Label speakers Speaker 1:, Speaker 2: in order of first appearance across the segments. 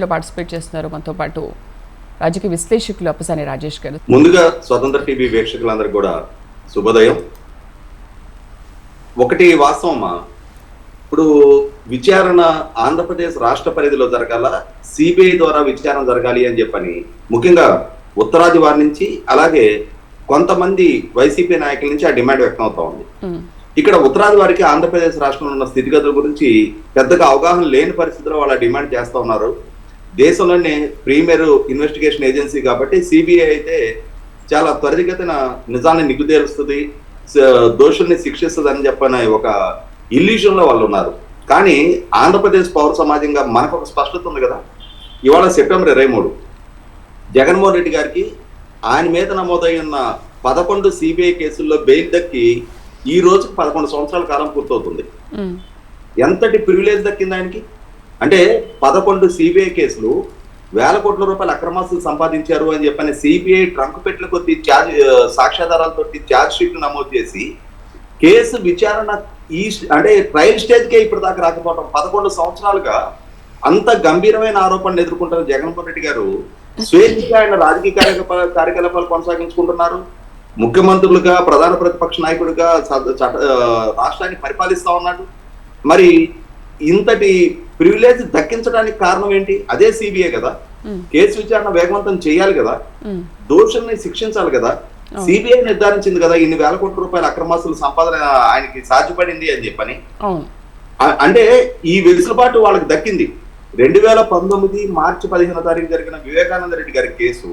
Speaker 1: డిబేట్లో పార్టిసిపేట్ చేస్తున్నారు. మనతో పాటు రాజకీయ విశ్లేషకులు అప్పసాని రాజేష్ గారు.
Speaker 2: ముందుగా స్వతంత్ర టీవీ వీక్షకులందరికీ కూడా శుభోదయం. ఒకటి వాస్తవమా? ఇప్పుడు విచారణ ఆంధ్రప్రదేశ్ రాష్ట్ర పరిధిలో జరగాల సిబిఐ ద్వారా విచారణ జరగాలి అని చెప్పని ముఖ్యంగా ఉత్తరాది వారి నుంచి అలాగే కొంతమంది వైసీపీ నాయకుల నుంచి ఆ డిమాండ్ వ్యక్తం అవుతా ఉంది. ఇక్కడ ఉత్తరాది వారికి ఆంధ్రప్రదేశ్ రాష్ట్రంలో ఉన్న స్థితిగతుల గురించి పెద్దగా అవగాహన లేని పరిస్థితిలో వాళ్ళ డిమాండ్ చేస్తా ఉన్నారు. దేశంలోనే ప్రీమియర్ ఇన్వెస్టిగేషన్ ఏజెన్సీ కాబట్టి సిబిఐ అయితే చాలా త్వరితగతిన నిజాన్ని నిగ్గుదేరుస్తుంది స- దోషుల్ని శిక్షిస్తుంది అని చెప్పని ఒక ఇల్యూషన్లో వాళ్ళు ఉన్నారు. కానీ ఆంధ్రప్రదేశ్ పౌర సమాజంగా మనకు ఒక స్పష్టత ఉంది కదా. ఇవాళ సెప్టెంబర్ ఇరవై మూడు. జగన్మోహన్ రెడ్డి గారికి ఆయన మీద నమోదై ఉన్న పదకొండు సిబిఐ కేసుల్లో బెయిల్ దక్కి ఈ రోజు పదకొండు సంవత్సరాల కాలం పూర్తవుతుంది. ఎంతటి ప్రివిలేజ్ దక్కింది ఆయనకి? అంటే పదకొండు సిబిఐ కేసులు వేల కోట్ల రూపాయల అక్రమాస్తులు సంపాదించారు అని చెప్పని సిబిఐ ట్రంక్ పెట్టిన కొద్ది ఛార్జ్ సాక్ష్యాధారాలతో ఛార్జ్ షీట్ నమోదు చేసి కేసు విచారణ ఈ అంటే ట్రయల్ స్టేజ్కే ఇప్పుడు దాకా రాకపోవడం పదకొండు సంవత్సరాలుగా అంత గంభీరమైన ఆరోపణలు ఎదుర్కొంటున్న జగన్మోహన్ రెడ్డి గారు స్వేచ్ఛగా ఆయన రాజకీయ కార్యకలాపాలు కార్యకలాపాలు కొనసాగించుకుంటున్నారు. ముఖ్యమంత్రులుగా ప్రధాన ప్రతిపక్ష నాయకుడిగా రాష్ట్రాన్ని పరిపాలిస్తా ఉన్నాడు. మరి ఇంతటి ప్రివిలేజ్ దక్కించడానికి కారణం ఏంటి? అదే సిబిఐ కదా. కేసు విచారణ వేగవంతం చేయాలి కదా. దోషుల్ని శిక్షించాలి కదా. సిబిఐ నిర్ధారించింది కదా ఇన్ని వేల కోట్ల రూపాయల అక్రమాస్తుల సంపాదన ఆయనకి సాధ్యపడింది అని చెప్పని. అంటే ఈ వెసులుబాటు వాళ్ళకి దక్కింది. రెండు వేల పంతొమ్మిది మార్చి పదిహేనో తారీఖు జరిగిన వివేకానంద రెడ్డి గారి కేసు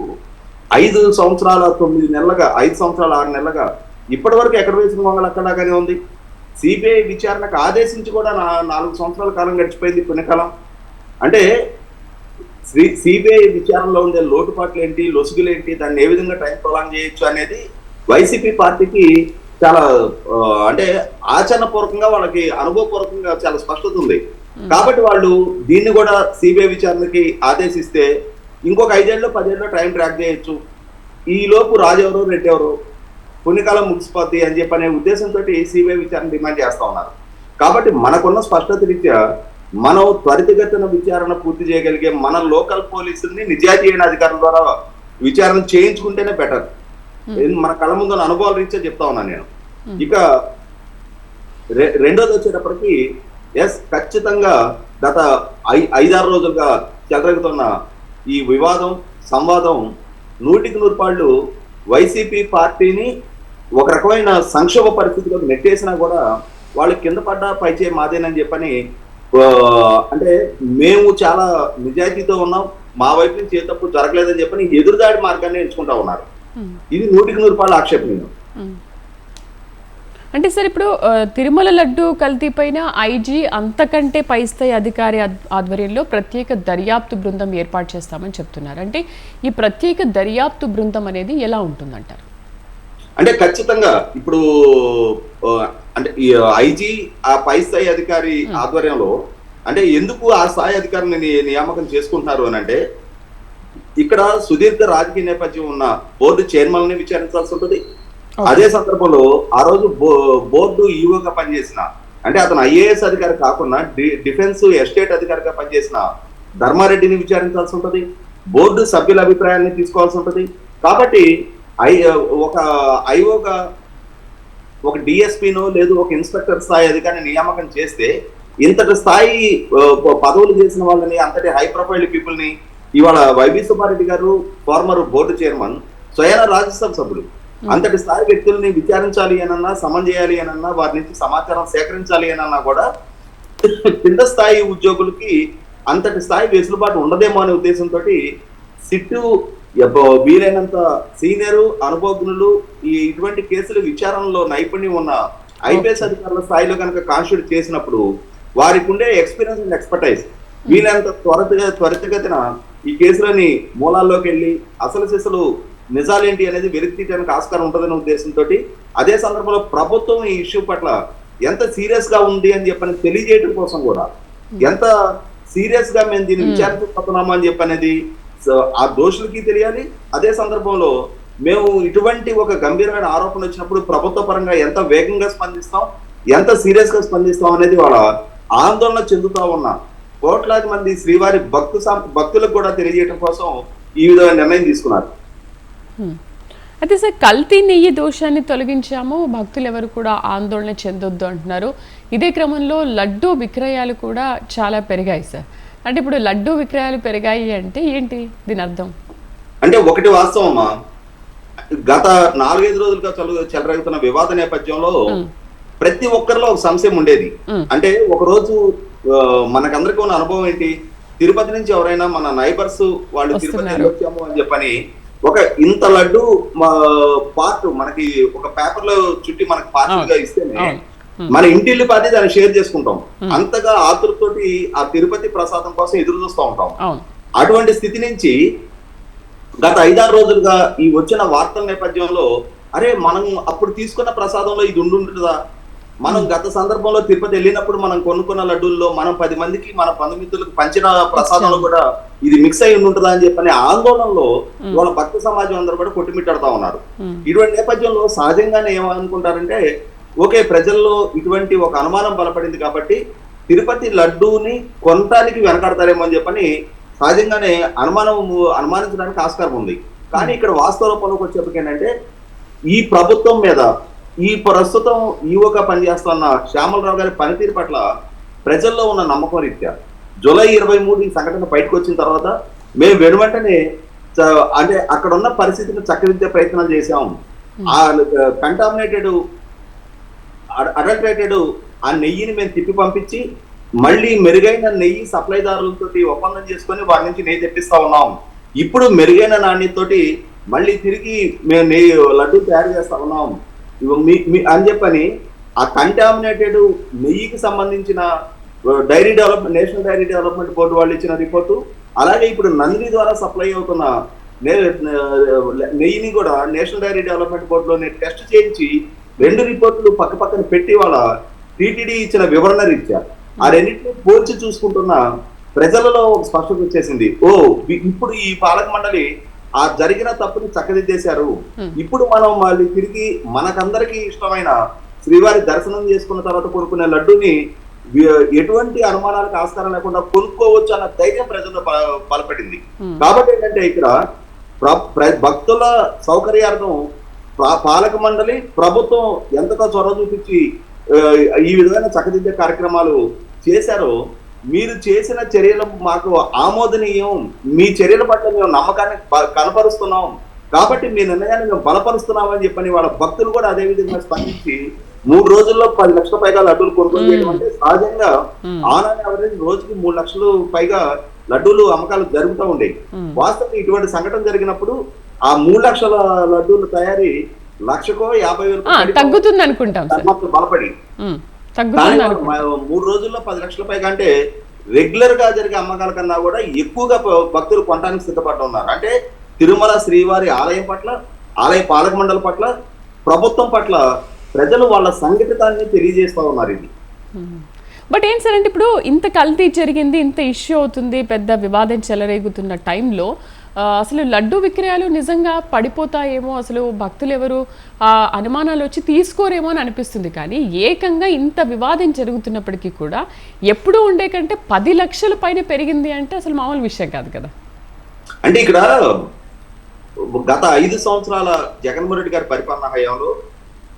Speaker 2: ఐదు సంవత్సరాల తొమ్మిది నెలలుగా ఐదు సంవత్సరాల ఆరు నెలలుగా ఇప్పటి వరకు ఎక్కడ వేసిన మొంగలు అక్కడగానే ఉంది? సిబిఐ విచారణకు ఆదేశించి కూడా నా- నాలుగు సంవత్సరాల కాలం గడిచిపోయింది పుణ్యకాలం. అంటే శ్రీ సిబిఐ విచారణలో ఉండే లోటుపాట్లు ఏంటి లొసుగులు ఏంటి దాన్ని ఏ విధంగా టైం ప్రొలాంగ్ చేయొచ్చు అనేది వైసీపీ పార్టీకి చాలా అంటే ఆచరణపూర్వకంగా వాళ్ళకి అనుభవపూర్వకంగా చాలా స్పష్టత ఉంది. కాబట్టి వాళ్ళు దీన్ని కూడా సిబిఐ విచారణకి ఆదేశిస్తే ఇంకొక ఐదేళ్ళు పదేళ్ళు టైం ట్రాక్ చేయొచ్చు. ఈ లోపు రాజెవరు రెడ్డి ఎవరు? పుణ్యకాలం ముగిసిపోద్ది అని చెప్పి అనే ఉద్దేశంతో సిబిఐ విచారణ డిమాండ్ చేస్తా ఉన్నారు. కాబట్టి మనకున్న స్పష్టత రీత్యా మనం త్వరితగతిన విచారణ పూర్తి చేయగలిగే మన లోకల్ పోలీసుల్ని నిజాయితీ అయిన అధికారుల ద్వారా విచారణ చేయించుకుంటేనే బెటర్. మన కళ్ళ ముందు అనుభవాల రీత్యా చెప్తా ఉన్నాను నేను. ఇక రెండోది వచ్చేటప్పటికి ఎస్ ఖచ్చితంగా గత ఐ ఐదారు రోజులుగా చెలరెగుతున్న ఈ వివాదం సంవాదం నూటికి నూరు పాళ్ళు వైసీపీ పార్టీని ఒక రకమైన సంక్షోభ పరిస్థితిలోకి నెట్టేసినా కూడా వాళ్ళు కింద పడ్డా పైచే మాదేనని చెప్పని అంటే మేము చాలా నిజాయితీతో ఉన్నాం మా వైపు నుంచి ఏ తప్పు జరగలేదని చెప్పని ఎదురుదాడి మార్గాన్ని ఎంచుకుంటా ఉన్నారు. ఇది నూటికి నూరు ఆక్షేపణీయం.
Speaker 1: ఉమ్. అంటే సార్ ఇప్పుడు తిరుమల లడ్డు కల్తీ పైన ఐజీ అంతకంటే పై స్థాయి అధికారి ఆధ్వర్యంలో ప్రత్యేక దర్యాప్తు బృందం ఏర్పాటు చేస్తామని చెప్తున్నారు. అంటే ఈ ప్రత్యేక దర్యాప్తు బృందం అనేది ఎలా ఉంటుందంటారు?
Speaker 2: అంటే ఖచ్చితంగా ఇప్పుడు అంటే ఐజీ ఆ పై స్థాయి అధికారి ఆధ్వర్యంలో అంటే ఎందుకు ఆ స్థాయి అధికారిని నియామకం చేసుకుంటున్నారు అని అంటే ఇక్కడ సుదీర్ఘ రాజకీయ నేపథ్యం ఉన్న బోర్డు చైర్మన్ని విచారించాల్సి ఉంటుంది. అదే సందర్భంలో ఆ రోజు బోర్డు ఈవోగా పనిచేసిన అంటే అతను ఐఏఎస్ అధికారి కాకుండా డి- డిఫెన్స్ ఎస్టేట్ అధికారిగా పనిచేసిన ధర్మారెడ్డిని విచారించాల్సి ఉంటుంది. బోర్డు సభ్యుల అభిప్రాయాన్ని తీసుకోవాల్సి ఉంటుంది. కాబట్టి ఐ ఒక ఐఓగా ఒక డిఎస్పీనో లేదు ఒక ఇన్స్పెక్టర్ స్థాయి అధికారిని నియామకం చేస్తే ఇంతటి స్థాయి పదవులు చేసిన వాళ్ళని అంతటి హై ప్రొఫైల్ పీపుల్ని ఇవాళ వైవి సుబ్బారెడ్డి గారు ఫార్మర్ బోర్డు చైర్మన్ స్వయాన రాజ్యసభ సభ్యులు అంతటి స్థాయి వ్యక్తుల్ని విచారించాలి అనన్నా సమన్ చేయాలి అనన్నా వారి నుంచి సమాచారం సేకరించాలి అనన్నా కూడా కింద స్థాయి ఉద్యోగులకి అంతటి స్థాయి వెసులుబాటు ఉండదేమో అనే ఉద్దేశంతో సిట్టు వీలైనంత సీనియర్ అనుభవజ్ఞులు ఈ ఇటువంటి కేసుల విచారణలో నైపుణ్యం ఉన్న ఐపీఎస్ అధికారుల స్థాయిలో కనుక కాన్స్టిట్యూట్ చేసినప్పుడు వారికి ఉండే ఎక్స్పీరియన్స్ అండ్ ఎక్స్పర్టైజ్ వీలైనంత త్వరతగా త్వరితగతిన ఈ కేసులని మూలాల్లోకి వెళ్ళి అసలు సిసలు నిజాలేంటి అనేది వెలికి తీయడానికి ఆస్కారం ఉంటుందనే ఉద్దేశంతో అదే సందర్భంలో ప్రభుత్వం ఈ ఇష్యూ పట్ల ఎంత సీరియస్గా ఉంది అని చెప్పని తెలియజేయడం కోసం కూడా ఎంత సీరియస్గా మేము దీన్ని విచారించబోతున్నాము అని చెప్పనేది సో ఆ దోషులకి తెలియాలి. అదే సందర్భంలో మేము ఇటువంటి ఒక గంభీరమైన ఆరోపణ వచ్చినప్పుడు ప్రభుత్వ పరంగా ఎంత వేగంగా స్పందిస్తాం ఎంత సీరియస్గా స్పందిస్తాం అనేది వాళ్ళ ఆందోళన చెందుతా ఉన్నా. కోట్లాది మంది శ్రీవారి భక్తు భక్తులకు కూడా తెలియజేయడం కోసం ఈ విధమైన నిర్ణయం తీసుకున్నారు.
Speaker 1: అయితే సార్ కల్తీ నెయ్యి దోషాన్ని తొలగించాము భక్తులు ఎవరు కూడా ఆందోళన చెందొద్దు అంటున్నారు. ఇదే క్రమంలో లడ్డూ విక్రయాలు కూడా చాలా పెరిగాయి సార్. అంటే ఇప్పుడు లడ్డూ విక్రయాలు పెరిగాయి అంటే ఏంటి? దీని అర్థం.
Speaker 2: అంటే ఒకటి వాస్తవం అమ్మా గత నాలుగైదు రోజులుగా చలు చెలరేగుతున్న వివాద నేపథ్యంలో ప్రతి ఒక్కరిలో ఒక సంశయం ఉండేది. అంటే ఒక రోజు మనకందరికీ ఉన్న అనుభవం ఏంటి? తిరుపతి నుంచి ఎవరైనా మన నైబర్స్ వాళ్ళు తిరుపతి. వెళ్ళొచ్చాము అని చెప్పని ఒక ఇంత లడ్డు పార్ట్ మనకి ఒక పేపర్లో చుట్టి మనకి పార్సల్గా ఇస్తేనే. మన ఇంటిల్లి పార్టీ దాన్ని షేర్ చేసుకుంటాం. అంతగా ఆతృతోటి ఆ తిరుపతి ప్రసాదం కోసం ఎదురు చూస్తూ ఉంటాం. అటువంటి స్థితి నుంచి గత ఐదారు రోజులుగా ఈ వచ్చిన వార్తల నేపథ్యంలో అరే మనం అప్పుడు తీసుకున్న ప్రసాదంలో ఇది ఉండుంటుందా మనం గత సందర్భంలో తిరుపతి వెళ్ళినప్పుడు మనం కొనుక్కున్న లడ్డూల్లో మనం పది మందికి మన బంధుమిత్రులకు పంచిన ప్రసాదంలో కూడా ఇది మిక్స్ అయి ఉంటుందా అని చెప్పని ఆందోళనలో వాళ్ళ భక్త సమాజం అందరూ కూడా కొట్టుమిట్టాడుతా ఉన్నారు. ఇటువంటి నేపథ్యంలో సహజంగానే ఏమనుకుంటారంటే ఓకే ప్రజల్లో ఇటువంటి ఒక అనుమానం బలపడింది కాబట్టి తిరుపతి లడ్డూని కొనటానికి వెనకాడతారేమో అని చెప్పని సహజంగానే అనుమానం అనుమానించడానికి ఆస్కారం ఉంది. కానీ ఇక్కడ వాస్తవ రూపంలోకి వచ్చేప్పటికి ఏంటంటే ఈ ప్రభుత్వం మీద ఈ ప్రస్తుతం ఈవోగా పనిచేస్తున్న శ్యామలరావు గారి పనితీరు పట్ల ప్రజల్లో ఉన్న నమ్మకం రీత్యా జూలై ఇరవై మూడు ఈ సంఘటన బయటకు వచ్చిన తర్వాత మేము వెనువెంటనే అంటే అక్కడ ఉన్న పరిస్థితిని చక్కదిద్దే ప్రయత్నాలు చేశాం ఆ కంటామినేటెడ్ అడల్టరేటెడ్ ఆ నెయ్యిని మేము తిప్పి పంపించి మళ్ళీ మెరుగైన నెయ్యి సప్లైదారులతో ఒప్పందం చేసుకొని వారి నుంచి నెయ్యి తెప్పిస్తా ఉన్నాం. ఇప్పుడు మెరుగైన నాణ్యతతోటి మళ్ళీ తిరిగి మేము నెయ్యి లడ్డు తయారు చేస్తా ఉన్నాం. మీ- మీ- అని చెప్పని ఆ కంటామినేటెడ్ నెయ్యికి సంబంధించిన dairy development national dairy development board వాళ్ళు ఇచ్చిన రిపోర్టు అలాగే ఇప్పుడు నందిని ద్వారా సప్లై అవుతున్న నెయ్యిని కూడా నేషనల్ డైరీ డెవలప్మెంట్ బోర్డులోనే టెస్ట్ చేయించి రెండు రిపోర్టులు పక్క పక్కన పెట్టి వాళ్ళ టీటీడీ ఇచ్చిన వివరణ రీత్యా ఆ రెండింటిని పోల్చి చూసుకుంటున్న ప్రజలలో ఒక స్పష్టత వచ్చేసింది. ఓ ఇప్పుడు ఈ పాలక మండలి ఆ జరిగిన తప్పుని చక్కదిద్దేశారు. ఇప్పుడు మనం మళ్ళీ తిరిగి మనకందరికీ ఇష్టమైన శ్రీవారి దర్శనం చేసుకున్న తర్వాత కొనుక్కునే లడ్డూని ఎటువంటి అనుమానాలకు ఆస్కారం లేకుండా కొనుక్కోవచ్చు అన్న ధైర్యం ప్రజల్లో బలపడింది. కాబట్టి ఏంటంటే ఇక్కడ భక్తుల సౌకర్యార్థం పాలక మండలి ప్రభుత్వం ఎంతగా చొరవ చూపించి ఈ విధమైన చక్కదిద్దే కార్యక్రమాలు చేశారో మీరు చేసిన చర్యలు మాకు ఆమోదనీయం మీ చర్యల పట్ల మేము నమ్మకాన్ని కనపరుస్తున్నాం. కాబట్టి మీ నిర్ణయాన్ని మేము బలపరుస్తున్నాం అని చెప్పని వాళ్ళ భక్తులు కూడా అదే విధంగా స్పందించి మూడు రోజుల్లో పది లక్షల పైగా లడ్డూలు కొనుగోలు చేయడం అంటే సహజంగా ఆన్ యావరేజ్ రోజుకి మూడు లక్షలు పైగా లడ్డూలు అమ్మకాలు జరుగుతూ ఉండేవి. వాస్తవం ఇటువంటి సంఘటన జరిగినప్పుడు ఆ మూడు లక్షల లడ్డూల తయారీ లక్షకో యాభై వేలు
Speaker 1: తగ్గుతుంది అనుకుంటాం
Speaker 2: బలపడి. మూడు రోజుల్లో పది లక్షల పైగా అంటే రెగ్యులర్గా జరిగే అమ్మకాల కన్నా కూడా ఎక్కువగా ప- భక్తులు కొనడానికి సిద్ధపడ్డ ఉన్నారు. అంటే తిరుమల శ్రీవారి ఆలయం పట్ల ఆలయ పాలక మండలి పట్ల ప్రభుత్వం పట్ల ప్రజలు వాళ్ళ సంఘటితాన్ని తెలియజేస్తా ఉన్నారు ఇది.
Speaker 1: బట్ ఏం సార్ అంటే ఇప్పుడు ఇంత కల్తీ జరిగింది ఇంత ఇష్యూ అవుతుంది పెద్ద వివాదం చెలరేగుతున్న టైంలో అసలు లడ్డు విక్రయాలు నిజంగా పడిపోతాయేమో అసలు భక్తులు ఎవరు ఆ అనుమానాలు వచ్చి తీసుకోరేమో అని అనిపిస్తుంది. కానీ ఏకంగా ఇంత వివాదం జరుగుతున్నప్పటికీ కూడా ఎప్పుడూ ఉండే కంటే పది లక్షల పైన పెరిగింది అంటే అసలు మామూలు విషయం కాదు కదా.
Speaker 2: అంటే ఇక్కడ గత ఐదు సంవత్సరాల జగన్మోహన్ రెడ్డి గారి పరిపాలన హయాంలో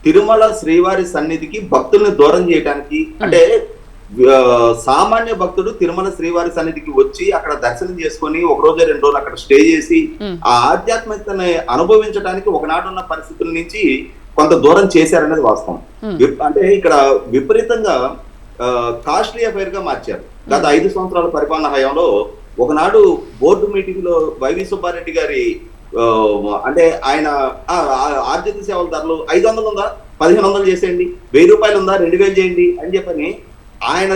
Speaker 2: తిరుమల శ్రీవారి సన్నిధికి భక్తుల్ని దూరం చేయడానికి అంటే సామాన్య భక్తుడు తిరుమల శ్రీవారి సన్నిధికి వచ్చి అక్కడ దర్శనం చేసుకొని ఒక రోజు రెండు రోజులు అక్కడ స్టే చేసి ఆ ఆధ్యాత్మికతని అనుభవించడానికి ఒకనాడున్న పరిస్థితుల నుంచి కొంత దూరం చేశారనేది వాస్తవం. అంటే ఇక్కడ విపరీతంగా కాస్ట్లీ అఫైర్గా మార్చారు. గత ఐదు సంవత్సరాల పరిపాలన హయాంలో ఒకనాడు బోర్డు మీటింగ్లో వైవి సుబ్బారెడ్డి గారి అంటే ఆయన ఆ, ఆ, ఆర్జిత సేవల ధరలు ఐదు వందలు ఉందా? పదిహేను వందలు చేసేయండి. వెయ్యి రూపాయలు ఉందా? రెండు వేలు చేయండి అని చెప్పని ఆయన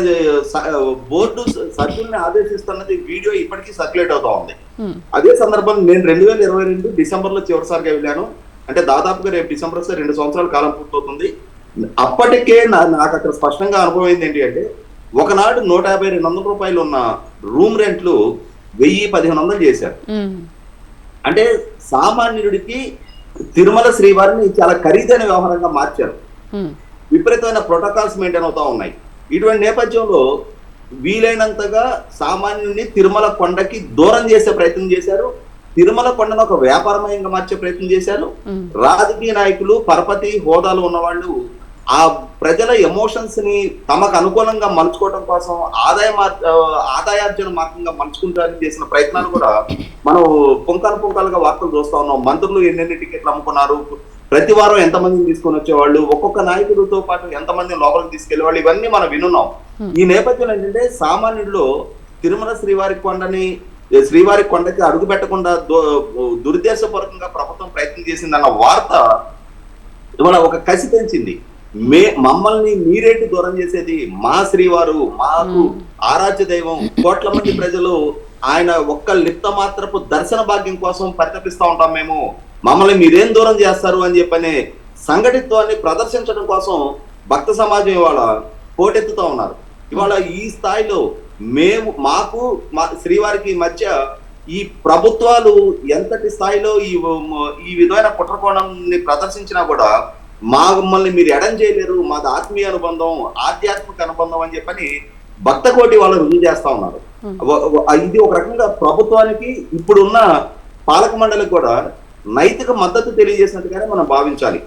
Speaker 2: బోర్డు సభ్యుల్ని ఆదేశిస్తున్నది వీడియో ఇప్పటికీ సర్క్యులేట్ అవుతా ఉంది. అదే సందర్భం నేను రెండు వేల ఇరవై రెండు డిసెంబర్లో చివరిసారిగా వెళ్ళాను. అంటే దాదాపుగా రేపు డిసెంబర్ వస్తే రెండు సంవత్సరాల కాలం పూర్తవుతుంది. అప్పటికే నాకు అక్కడ స్పష్టంగా అనుభవం అయింది ఏంటి అంటే ఒకనాడు నూట యాభై రెండు వందల రూపాయలు ఉన్న రూమ్ రెంట్లు వెయ్యి పదిహేను వందలు చేశారు. అంటే సామాన్యుడికి తిరుమల శ్రీవారిని చాలా ఖరీదైన వ్యవహారంగా మార్చారు. విపరీతమైన ప్రోటోకాల్స్ మెయింటైన్ అవుతా ఉన్నాయి. ఇటువంటి నేపథ్యంలో వీలైనంతగా సామాన్యుని తిరుమల కొండకి దూరం చేసే ప్రయత్నం చేశారు. తిరుమల కొండను ఒక వ్యాపారమయంగా మార్చే ప్రయత్నం చేశారు. రాజకీయ నాయకులు పరపతి హోదాలు ఉన్నవాళ్ళు ఆ ప్రజల ఎమోషన్స్ని తమకు అనుకూలంగా మలుచుకోవడం కోసం ఆదాయ ఆదాయార్జన మార్గంగా మలుచుకుంటానికి చేసిన ప్రయత్నాలు కూడా మనం పుంకాలు పుంకాలుగా వార్తలు చూస్తా ఉన్నాం. మంత్రులు ఎన్నెన్ని టికెట్లు అమ్ముకున్నారు? ప్రతి వారం ఎంతమందిని తీసుకొని వచ్చేవాళ్ళు ఒక్కొక్క నాయకుడితో పాటు ఎంతమందిని లోపలికి తీసుకెళ్ళేవాళ్ళు ఇవన్నీ మనం వినున్నాం. ఈ నేపథ్యంలో ఏంటంటే సామాన్యుడిలో తిరుమల శ్రీవారి కొండని శ్రీవారి కొండకి అడుగు పెట్టకుండా దురుద్దేశపూర్వకంగా ప్రభుత్వం ప్రయత్నం చేసిందన్న వార్త ఇవాళ ఒక కసి పెంచింది మే మమ్మల్ని మీరేటి దూరం చేసేది? మా శ్రీవారు మాకు ఆరాధ్య దైవం. కోట్ల మంది ప్రజలు ఆయన ఒక్క లిప్త మాత్రపు దర్శన భాగ్యం కోసం పరితపిస్తా ఉంటాం మేము. మమ్మల్ని మీరేం దూరం చేస్తారు అని చెప్పనే సంఘటిత్వాన్ని ప్రదర్శించడం కోసం భక్త సమాజం ఇవాళ పోటెత్తుతా ఉన్నారు. ఇవాళ ఈ స్థాయిలో మేము మాకు మా శ్రీవారికి మధ్య ఈ ప్రభుత్వాలు ఎంతటి స్థాయిలో ఈ ఈ విధమైన కుట్రకోణాన్ని ప్రదర్శించినా కూడా మా మమ్మల్ని మీరు ఎడం చేయలేరు మాది ఆత్మీయ అనుబంధం ఆధ్యాత్మిక అనుబంధం అని చెప్పని భక్త కోటి వాళ్ళు రుజువు చేస్తా ఉన్నారు. ఇది ఒక రకంగా ప్రభుత్వానికి ఇప్పుడున్న పాలక మండలికి కూడా నైతిక మద్దతు తెలియజేసినట్టుగానే మనం భావించాలి.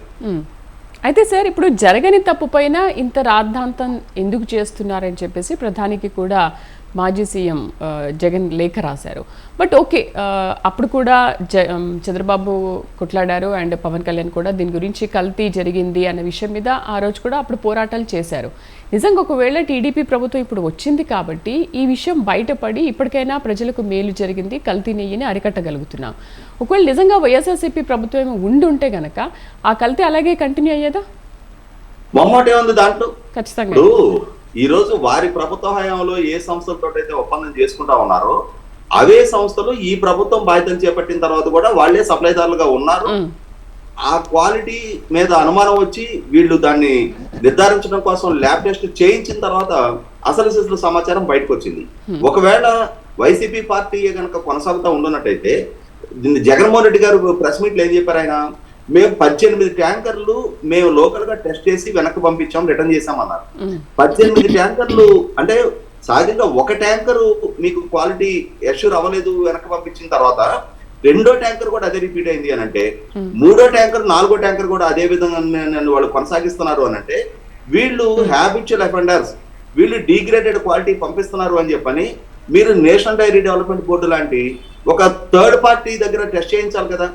Speaker 1: అయితే సార్ ఇప్పుడు జరగని తప్పు పైన ఇంత రాద్ధాంతం ఎందుకు చేస్తున్నారని చెప్పేసి ప్రధానికి కూడా మాజీ సీఎం జగన్ లేఖ రాశారు. బట్ ఓకే అప్పుడు కూడా జ చంద్రబాబు కొట్లాడారు అండ్ పవన్ కళ్యాణ్ కూడా దీని గురించి కల్తీ జరిగింది అన్న విషయం మీద ఆ రోజు కూడా అప్పుడు పోరాటాలు చేశారు. నిజంగా ఒకవేళ టీడీపీ ప్రభుత్వం ఇప్పుడు వచ్చింది కాబట్టి ఈ విషయం బయటపడి ఇప్పటికైనా ప్రజలకు మేలు జరిగింది కల్తీ నెయ్యిని అరికట్టగలుగుతున్నాం. ఒకవేళ నిజంగా వైఎస్ఆర్సీపీ ప్రభుత్వం ఏమో ఉండి ఉంటే గనక ఆ కల్తీ అలాగే కంటిన్యూ అయ్యేదా?
Speaker 2: మొమ్మటే ఉంది దాంట్లో.
Speaker 1: ఖచ్చితంగా.
Speaker 2: ఇప్పుడు ఈ రోజు వారి ప్రభుత్వ హయాంలో ఏ సంస్థలతో అయితే ఒప్పందం చేసుకుంటా ఉన్నారో అవే సంస్థలు ఈ ప్రభుత్వం బాధ్యతలు చేపట్టిన తర్వాత కూడా వాళ్ళే సప్లైదారులుగా ఉన్నారు. ఆ క్వాలిటీ మీద అనుమానం వచ్చి వీళ్ళు దాన్ని నిర్ధారించడం కోసం ల్యాబ్ టెస్ట్ చేయించిన తర్వాత అసలు సిసలు సమాచారం బయటకు వచ్చింది ఒకవేళ వైసీపీ పార్టీ కనుక కొనసాగుతూ ఉండున్నట్టయితే జగన్మోహన్ రెడ్డి గారు ప్రెస్ మీట్లు ఏం చెప్పారు ఆయన? మేము పద్దెనిమిది ట్యాంకర్లు మేము లోకల్గా టెస్ట్ చేసి వెనక్కి పంపించాం రిటర్న్ చేసామన్నారు పద్దెనిమిది ట్యాంకర్లు అంటే సహజంగా ఒక ట్యాంకరు మీకు క్వాలిటీ ఎష్యూర్ అవ్వలేదు వెనక్కి పంపించిన తర్వాత రెండో ట్యాంకర్ కూడా అదే రిపీట్ అయింది అని అంటే మూడో ట్యాంకర్ నాలుగో ట్యాంకర్ కూడా అదే విధంగా నన్ను వాళ్ళు కొనసాగిస్తున్నారు అని అంటే వీళ్ళు హ్యాబిచువల్ అఫెండర్స్ వీళ్ళు డీగ్రేడెడ్ క్వాలిటీ పంపిస్తున్నారు అని చెప్పని మీరు నేషనల్ డైరీ డెవలప్మెంట్ బోర్డు లాంటి ఒక థర్డ్ పార్టీ దగ్గర టెస్ట్ చేయించాలి కదా.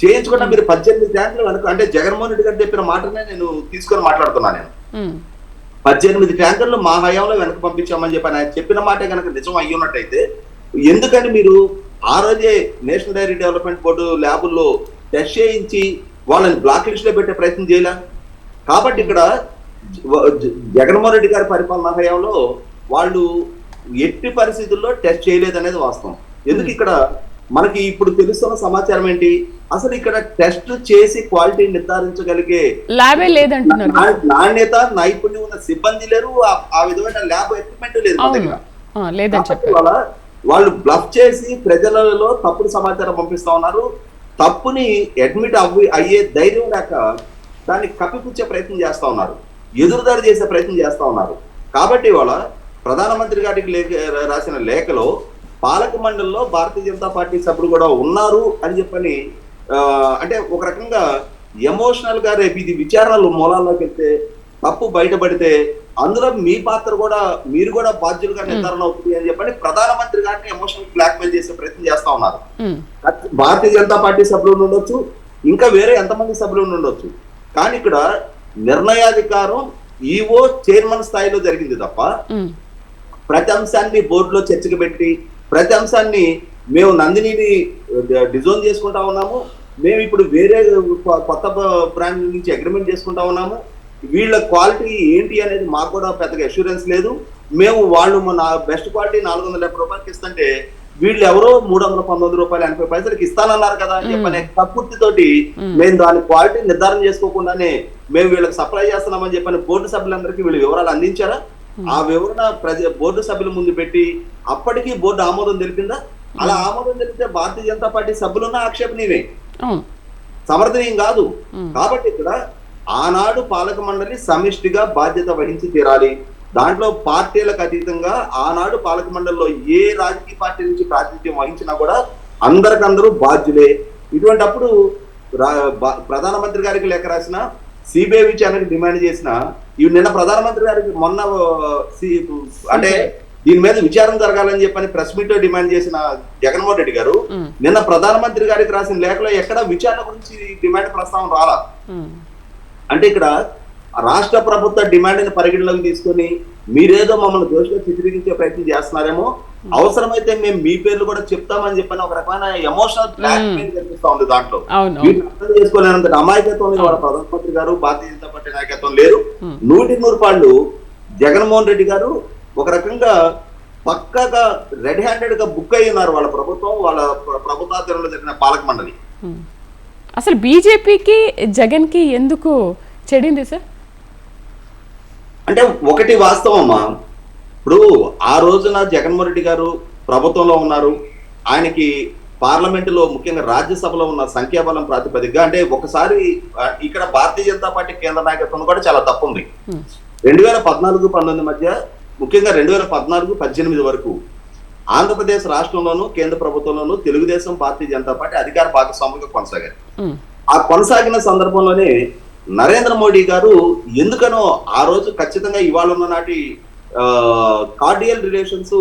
Speaker 2: చేయించకుండా మీరు పద్దెనిమిది ట్యాంకులు వెనక అంటే జగన్మోహన్ రెడ్డి గారు చెప్పిన మాటనే నేను తీసుకొని మాట్లాడుతున్నాను నేను. పద్దెనిమిది ట్యాంకర్లు మా హయాంలో వెనక పంపించామని చెప్పి ఆయన చెప్పిన మాటే కనుక నిజం అయ్యి ఉన్నట్టయితే ఎందుకని మీరు ఆ రోజే నేషనల్ డైరీ డెవలప్మెంట్ బోర్డు ల్యాబుల్లో టెస్ట్ చేయించి వాళ్ళని బ్లాక్ లిస్ట్లో పెట్టే ప్రయత్నం చేయలే? కాబట్టి ఇక్కడ జగన్మోహన్ రెడ్డి గారి పరిపాలన హయాంలో వాళ్ళు ఎట్టి పరిస్థితుల్లో టెస్ట్ చేయలేదనేది వాస్తవం. ఎందుకు ఇక్కడ మనకి ఇప్పుడు తెలుస్తున్న సమాచారం ఏంటి? అసలు ఇక్కడ టెస్ట్ చేసి క్వాలిటీ నిర్ధారించగలిగే
Speaker 1: ల్యాబే లేదంటున్నారు.
Speaker 2: నాణ్యత నైపుణ్యం ఉన్న సిబ్బంది లేరు. ఆ- విధమైన ల్యాబ్ ఎక్విప్మెంట్ లేదు మన దగ్గర.
Speaker 1: లేదని చెప్పారు.
Speaker 2: వాళ్ళ వాళ్ళు బ్లఫ్ చేసి ప్రజలలో తప్పుడు సమాచారం పంపిస్తా ఉన్నారు. తప్పుని అడ్మిట్ అవ్వి అయ్యే ధైర్యం లేక దాన్ని కప్పిపుచ్చే ప్రయత్నం చేస్తా ఉన్నారు. ఎదురుదాడి చేసే ప్రయత్నం చేస్తా ఉన్నారు. కాబట్టి వాళ్ళ ప్రధానమంత్రి గారికి లేఖ రాసిన లేఖలో పాలక మండలిలో భారతీయ జనతా పార్టీ సభ్యులు కూడా ఉన్నారు అని చెప్పని అంటే ఒక రకంగా ఎమోషనల్గా రేపు ఇది విచారణలు మూలాల్లోకి వెళ్తే తప్పు బయటపడితే అందులో మీ పాత్ర కూడా మీరు కూడా బాధ్యులుగా నిర్ధారణ అవుతుంది అని చెప్పని ప్రధానమంత్రి గారిని ఎమోషనల్ బ్లాక్ మెయిల్ చేసే ప్రయత్నం చేస్తా ఉన్నారు. భారతీయ జనతా పార్టీ సభ్యులు ఉండొచ్చు ఇంకా వేరే ఎంతమంది సభ్యులు ఉండొచ్చు. కానీ ఇక్కడ నిర్ణయాధికారం ఈవో చైర్మన్ స్థాయిలో జరిగింది తప్ప ప్రతి అంశాన్ని బోర్డులో చర్చకు పెట్టి ప్రతి అంశాన్ని మేము నందినిని డిజోన్ చేసుకుంటా ఉన్నాము. మేము ఇప్పుడు వేరే కొత్త బ్రాండ్ నుంచి అగ్రిమెంట్ చేసుకుంటా ఉన్నాము. వీళ్ళ క్వాలిటీ ఏంటి అనేది మాకు కూడా పెద్దగా అష్యూరెన్స్ లేదు. మేము వాళ్ళు మన బెస్ట్ క్వాలిటీ నాలుగు వందల డెబ్బై రూపాయలకి ఇస్తుంటే వీళ్ళు ఎవరో మూడు వందల పంతొమ్మిది రూపాయలు ఎనభై పైసలకి ఇస్తానన్నారు కదా అని చెప్పనే కక్కుర్తితోటి మేము దాని క్వాలిటీ నిర్ధారణ చేసుకోకుండానే మేము వీళ్ళకి సప్లై చేస్తున్నామని చెప్పని బోర్డు సభ్యులందరికీ వీళ్ళు వివరాలు అందించారా? ఆ వివరణ ప్రజ బోర్డు సభ్యుల ముందు పెట్టి అప్పటికి బోర్డు ఆమోదం తెలిపిందా? అలా ఆమోదం తెలిపితే భారతీయ జనతా పార్టీ సభ్యులున్న ఆక్షేపణీయమే. సమర్థనీయం కాదు. కాబట్టి ఇక్కడ ఆనాడు పాలక మండలి సమిష్టిగా బాధ్యత వహించి తీరాలి. దాంట్లో పార్టీలకు అతీతంగా ఆనాడు పాలక మండలిలో ఏ రాజకీయ పార్టీ నుంచి ప్రాతినిధ్యం వహించినా కూడా అందరికందరూ బాధ్యులే. ఇటువంటి అప్పుడు ప్రధానమంత్రి గారికి లేఖ రాసిన సిబిఐ విచారణకు డిమాండ్ చేసిన ఇవి నిన్న ప్రధానమంత్రి గారికి మొన్న అంటే దీని మీద విచారణ జరగాలని చెప్పని ప్రెస్ మీట్లో డిమాండ్ చేసిన జగన్మోహన్ రెడ్డి గారు. నిన్న ప్రధానమంత్రి గారికి రాసిన లేఖలో ఎక్కడ విచారణ గురించి డిమాండ్ ప్రస్తావన రాలా. అంటే ఇక్కడ రాష్ట్ర ప్రభుత్వ డిమాండ్ని పరిగణలోకి తీసుకొని మీరేదో మమ్మల్ని దోషిగా చిత్రీకరించే ప్రయత్నం చేస్తున్నారేమో అవసరమైతే మేము మీ పేర్లు కూడా చెప్తామని చెప్పని ఒక రకమైన ఎమోషనల్ బ్లాక్ మెయిల్ కనిపిస్తా ఉంది దాంట్లో. అర్థం చేసుకోలేనంత అమాయకత్వం లేదు వాళ్ళ ప్రధానమంత్రి గారు భారతీయ జనతా పార్టీ నాయకత్వం లేరు.
Speaker 1: Hmm.
Speaker 2: నూటి నూరు పాళ్ళు జగన్మోహన్ రెడ్డి గారు ఒక రకంగా పక్కగా రెడ్ హ్యాండెడ్గా బుక్ అయి ఉన్నారు వాళ్ళ ప్రభుత్వం వాళ్ళ ప్ర- ప్రభుత్వాధ్వర్యంలో జరిగిన పాలక మండలి.
Speaker 1: అసలు బీజేపీకి జగన్కి ఎందుకు చెడింది సార్?
Speaker 2: అంటే ఒకటి వాస్తవమ్మా ఇప్పుడు ఆ రోజున జగన్మోహన్ రెడ్డి గారు ప్రభుత్వంలో ఉన్నారు ఆయనకి పార్లమెంటులో ముఖ్యంగా రాజ్యసభలో ఉన్న సంఖ్యాబలం ప్రాతిపదికగా అంటే ఒకసారి ఇక్కడ భారతీయ జనతా పార్టీ కేంద్ర నాయకత్వం కూడా చాలా తప్పు ఉంది. రెండు వేల పద్నాలుగు పంతొమ్మిది మధ్య ముఖ్యంగా రెండు వేల పద్నాలుగు పద్దెనిమిది వరకు ఆంధ్రప్రదేశ్ రాష్ట్రంలోనూ కేంద్ర ప్రభుత్వంలోనూ తెలుగుదేశం భారతీయ జనతా పార్టీ అధికార భాగస్వాములుగా కొనసాగారు. ఆ కొనసాగిన సందర్భంలోనే నరేంద్ర మోడీ గారు ఎందుకనో ఆ రోజు ఖచ్చితంగా ఇవాళ ఉన్న నాటి కార్డియల్ రిలేషన్స్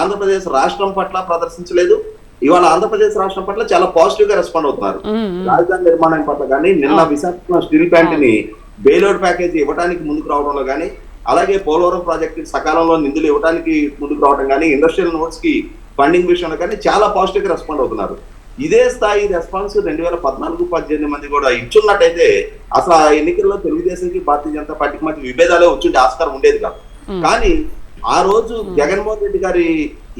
Speaker 2: ఆంధ్రప్రదేశ్ రాష్ట్రం పట్ల ప్రదర్శించలేదు. ఇవాళ ఆంధ్రప్రదేశ్ రాష్ట్రం పట్ల చాలా పాజిటివ్గా రెస్పాండ్ అవుతున్నారు. రాజధాని నిర్మాణం పట్ల కానీ నిన్న విశాఖపట్నం స్టీల్ ప్లాంట్ని బెయిల్అవుట్ ప్యాకేజ్ ఇవ్వడానికి ముందుకు రావడంలో కానీ అలాగే పోలవరం ప్రాజెక్టు సకాలంలో నిధులు ఇవ్వడానికి ముందుకు రావడం కానీ ఇండస్ట్రియల్ నోట్స్కి ఫండింగ్ విషయంలో కానీ చాలా పాజిటివ్గా రెస్పాండ్ అవుతున్నారు. ఇదే స్థాయి రెస్పాన్స్ రెండు వేల పద్నాలుగు పద్దెనిమిది మంది కూడా ఇచ్చున్నట్టయితే అసలు ఆ ఎన్నికల్లో తెలుగుదేశంకి భారతీయ జనతా పార్టీకి మధ్య విభేదాలే వచ్చుంటే ఆస్కారం ఉండేది కాదు. కానీ ఆ రోజు జగన్మోహన్ రెడ్డి గారి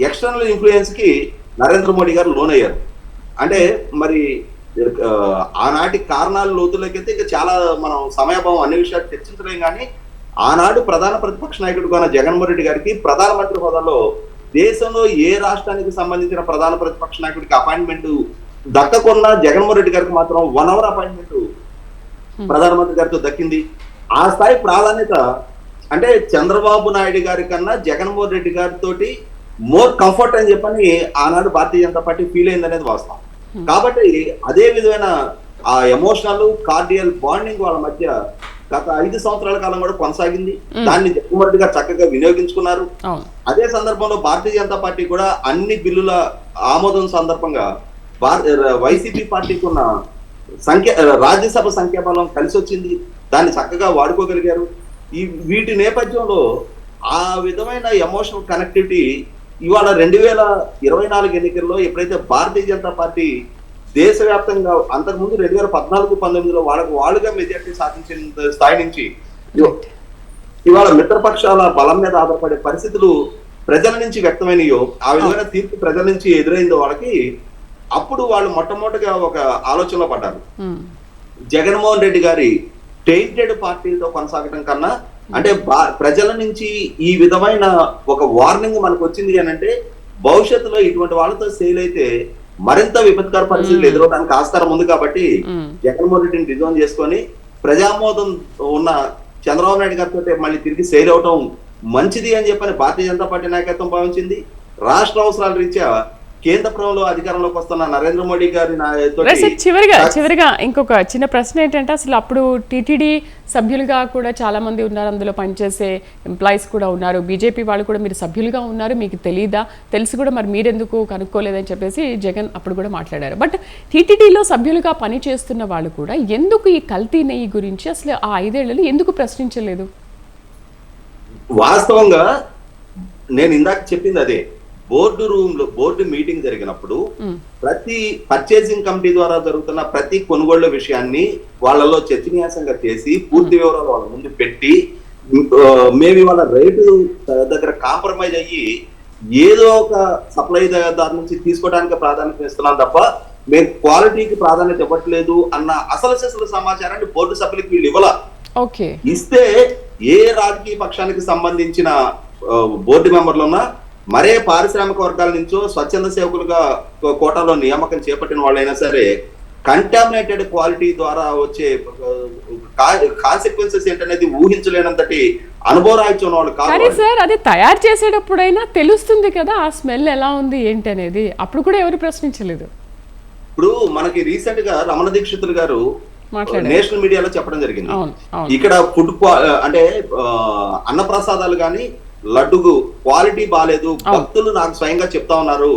Speaker 2: ఎక్స్టర్నల్ ఇన్ఫ్లుయెన్స్కి నరేంద్ర మోడీ గారు లోనయ్యారు. అంటే మరి ఆనాటి కారణాల లోతులకైతే ఇక చాలా మనం సమయభావం అన్ని విషయాలు చర్చించలేం కానీ ఆనాడు ప్రధాన ప్రతిపక్ష నాయకుడు ఉన్న జగన్మోహన్ రెడ్డి గారికి ప్రధానమంత్రి హోదాలో దేశంలో ఏ రాష్ట్రానికి సంబంధించిన ప్రధాన ప్రతిపక్ష నాయకుడికి అపాయింట్మెంట్ దక్కకున్న జగన్మోహన్ రెడ్డి గారికి మాత్రం వన్ అవర్ అపాయింట్మెంట్ ప్రధానమంత్రి గారితో దక్కింది. ఆ స్థాయి ప్రాధాన్యత అంటే చంద్రబాబు నాయుడు గారి కన్నా జగన్మోహన్ రెడ్డి గారితో మోర్ కంఫర్ట్ అని చెప్పని ఆనాడు భారతీయ జనతా పార్టీ ఫీల్ అయింది అనేది వాస్తవం కాబట్టి అదే విధమైన ఆ ఎమోషనల్ కార్డియల్ బాండింగ్ వాళ్ళ మధ్య గత ఐదు సంవత్సరాల కాలం కూడా కొనసాగింది. దాన్ని జగన్మోహన్ రెడ్డి గారు చక్కగా వినియోగించుకున్నారు. అదే సందర్భంలో భారతీయ జనతా పార్టీ కూడా అన్ని బిల్లుల ఆమోదం సందర్భంగా వైసీపీ పార్టీకి ఉన్న సంఖ్య రాజ్యసభ సంఖ్యాబలం కలిసి వచ్చింది దాన్ని చక్కగా వాడుకోగలిగారు. ఈ వీటి నేపథ్యంలో ఆ విధమైన ఎమోషనల్ కనెక్టివిటీ ఇవాళ రెండు వేల ఇరవై నాలుగు ఎన్నికల్లో ఎప్పుడైతే భారతీయ జనతా పార్టీ దేశవ్యాప్తంగా అంతకుముందు రెండు వేల పద్నాలుగు పంతొమ్మిదిలో వాళ్ళకు వాళ్ళుగా మెజార్టీ సాధించిన స్థాయి నుంచి ఇవ- ఇవాళ మిత్రపక్షాల బలం మీద ఆధారపడే పరిస్థితులు ప్రజల నుంచి వ్యక్తమైనయో ఆ విధమైన తీర్పు ప్రజల నుంచి ఎదురైందో వాళ్ళకి అప్పుడు వాళ్ళు మొట్టమొదటిగా ఒక ఆలోచనలో పడ్డారు. జగన్మోహన్ రెడ్డి గారి టెయింటెడ్ పార్టీలతో కొనసాగడం కన్నా అంటే ప్రజల నుంచి ఈ విధమైన ఒక వార్నింగ్ మనకు వచ్చింది అని అంటే భవిష్యత్తులో ఇటువంటి వాళ్ళతో సేల్ అయితే మరింత విపత్కర పరిస్థితులు ఎదురవడానికి ఆస్కారం ఉంది కాబట్టి. జగన్మోహన్ రెడ్డిని డిజైన్ చేసుకొని ప్రజామోదం ఉన్న చంద్రబాబు నాయుడు గారితో మళ్ళీ తిరిగి సేల్ అవటం మంచిది అని చెప్పని భారతీయ జనతా పార్టీ నాయకత్వం భావించింది రాష్ట్ర అవసరాల రీత్యా కేంద్ర ప్రభుత్వంలో అధికారంలోకి వస్తున్న నరేంద్ర మోడీ గారి
Speaker 1: చివరిగా చివరిగా ఇంకొక చిన్న ప్రశ్న ఏంటంటే అసలు అప్పుడు టీటీడీ సభ్యులుగా కూడా చాలా మంది ఉన్నారు అందులో పనిచేసే ఎంప్లాయీస్ కూడా ఉన్నారు. బీజేపీ వాళ్ళు కూడా మీరు సభ్యులుగా ఉన్నారు మీకు తెలియదా తెలిసి కూడా మరి మీరెందుకు కనుక్కోలేదని చెప్పేసి జగన్ అప్పుడు కూడా మాట్లాడారు. బట్ టీటీడీలో సభ్యులుగా పని చేస్తున్న వాళ్ళు కూడా ఎందుకు ఈ కల్తీ నెయ్యి గురించి అసలు ఆ ఐదేళ్ళలో ఎందుకు ప్రశ్నించలేదు?
Speaker 2: వాస్తవంగా నేను ఇందాక చెప్పింది అదే. బోర్డు రూమ్లో బోర్డు మీటింగ్ జరిగినప్పుడు. ప్రతి పర్చేసింగ్ కమిటీ ద్వారా జరుగుతున్న ప్రతి కొనుగోళ్ళ విషయాన్ని వాళ్ళలో చర్చనీయాంశంగా చేసి పూర్తి వివరాలు వాళ్ళ ముందు పెట్టి మేము ఇవాళ రేటు దగ్గర కాంప్రమైజ్ అయ్యి ఏదో ఒక సప్లై దారి నుంచి తీసుకోవడానికి ప్రాధాన్యత ఇస్తున్నాం తప్ప మేము క్వాలిటీకి ప్రాధాన్యత ఇవ్వట్లేదు అన్న అసలు సిసలు సమాచారాన్ని బోర్డు సభ్యులకు వీళ్ళు ఇవ్వాల?
Speaker 1: ఓకే.
Speaker 2: ఇస్తే ఏ రాజకీయ పక్షానికి సంబంధించిన బోర్డు మెంబర్లున్నా మరే పారిశ్రామిక వర్గాల నుంచో స్వచ్ఛంద సేవకులుగా కోటాలో నియామకం చేపట్టిన వాళ్ళైనా సరే కంటామినేటెడ్ క్వాలిటీ ద్వారా వచ్చే కాన్సిక్వెన్సెస్ ఏంటనేది ఊహించలేనంతటి అనుభవరాహిత్యం ఉన్న వాళ్ళు
Speaker 1: కానీ. సార్ అది తయారు చేసేటప్పుడైనా తెలుస్తుంది కదా ఆ స్మెల్ ఎలా ఉంది ఏంటి అనేది అప్పుడు కూడా ఎవరు ప్రశ్నించలేదు
Speaker 2: ఇప్పుడు మనకి రీసెంట్గా రమణ దీక్షితులు గారు. నేషనల్ మీడియాలో చెప్పడం జరిగింది ఇక్కడ ఫుడ్ అంటే అన్నప్రసాదాలు కానీ లడ్డుకు క్వాలిటీ బాగాలేదు భక్తులు నాకు స్వయంగా చెప్తా ఉన్నారు.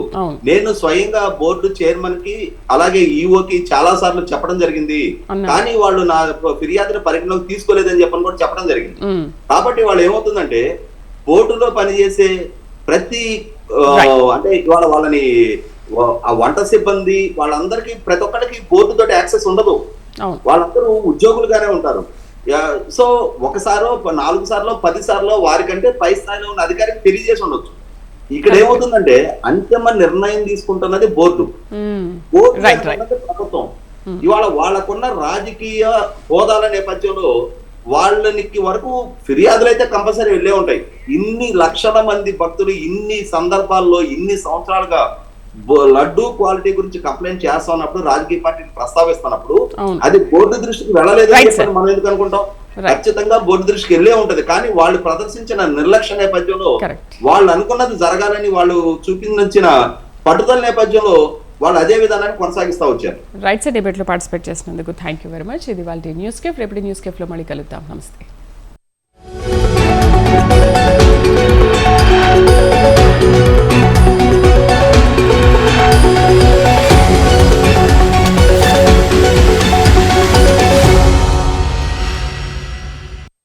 Speaker 2: నేను స్వయంగా బోర్డు చైర్మన్కి అలాగే ఈఓకి చాలా సార్లు చెప్పడం జరిగింది. కానీ వాళ్ళు నా ఫిర్యాదుని పరిగణలోకి తీసుకోలేదని చెప్పని కూడా చెప్పడం జరిగింది. కాబట్టి వాళ్ళు ఏమవుతుందంటే బోర్డులో పనిచేసే ప్రతి అంటే ఇవాళ వాళ్ళని ఆ వంట సిబ్బంది వాళ్ళందరికీ ప్రతి ఒక్కరికి బోర్డు తోటి యాక్సెస్ ఉండదు. వాళ్ళందరూ ఉద్యోగులుగానే ఉంటారు. సో ఒకసారో నాలుగు సార్లు పది సార్లు వారికంటే పై స్థాయిలో ఉన్న అధికారికి తెలియజేసి ఉండొచ్చు. ఇక్కడ ఏమవుతుందంటే అంతిమ నిర్ణయం తీసుకుంటున్నది బోర్డు. బోర్డు ప్రభుత్వం. ఇవాళ వాళ్ళకున్న రాజకీయ హోదాల నేపథ్యంలో వాళ్ళనికి వరకు ఫిర్యాదులు అయితే కంపల్సరీ వెళ్ళే ఉంటాయి. ఇన్ని లక్షల మంది భక్తులు ఇన్ని సందర్భాల్లో ఇన్ని సంవత్సరాలుగా లడ్డు క్వాలిటీ గురించి కంప్లైంట్ చేస్తా ఉన్నప్పుడు రాజకీయ పార్టీని ప్రస్తావిస్తున్నప్పుడు అది బోర్డు దృష్టికి వెళ్ళలేదు మనం ఎందుకు అనుకుంటాం. ఖచ్చితంగా బోర్డు దృష్టికి వెళ్ళే ఉంటది కానీ వాళ్ళు ప్రదర్శించిన నిర్లక్ష్య నేపథ్యంలో వాళ్ళు అనుకున్నది జరగాలని వాళ్ళు చూపించిన పట్టుదల నేపథ్యంలో వాళ్ళు అదే విధానాన్ని కొనసాగిస్తా వచ్చారు.
Speaker 1: రైట్ సైడ్ డిబేట్లో పార్టిసిపేట్ చేసినందుకు థ్యాంక్ యూ వెరీ మచ్ ఇది వాళ్ళ న్యూస్ కేఫ్ రేపటి న్యూస్ కేఫ్లో మళ్ళీ కలుద్దాం. నమస్తే.